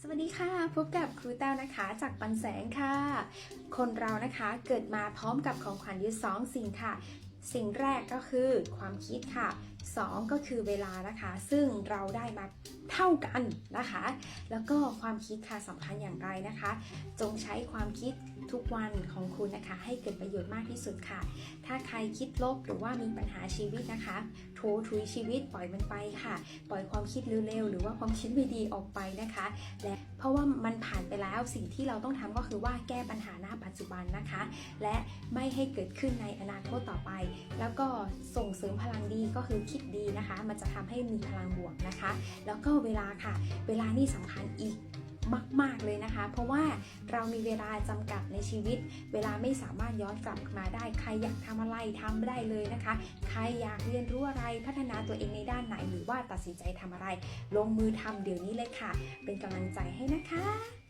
สวัสดีค่ะ พบกับครูแต้วนะคะ จากปันแสงค่ะ คนเรานะคะเกิดมาพร้อมกับของขวัญอยู่สองสิ่งค่ะ สิ่งแรกก็คือความคิดค่ะสองก็คือเวลานะคะ ซึ่งเราได้มาเท่ากันนะคะ แล้วก็ความคิดค่ะสำคัญอย่างไรนะคะ จงใช้ความคิดทุกวันของคุณนะคะ ให้เกิดประโยชน์มากที่สุดค่ะ ถ้าใครคิดลบหรือว่ามีปัญหาชีวิตนะคะ โถทุยชีวิตปล่อยมันไปค่ะ ปล่อยความคิดเร็วๆหรือว่าความคิดไม่ดีออกไปนะคะ และเพราะว่ามันผ่านไปแล้วสิ่งที่เราต้องทำก็คือว่าแก้ปัญหาหน้าปัจจุบันนะคะ และไม่ให้เกิดขึ้นในอนาคตต่อไป แล้วก็ส่งเสริมพลังดีก็คือคิดดีนะคะ มันจะทำให้มีพลังบวกนะคะ แล้วก็เวลาค่ะ เวลานี่สำคัญอีก มาก ๆ เลยนะคะ เพราะว่าเรามีเวลาจำกัดในชีวิต เวลาไม่สามารถย้อนกลับมาได้ ใครอยากทำอะไรทำได้เลยนะคะ ใครอยากเรียนรู้อะไรพัฒนาตัวเองในด้านไหน หรือว่าตัดสินใจทำอะไร ลงมือทำเดี๋ยวนี้เลยค่ะ เป็นกำลังใจให้นะคะ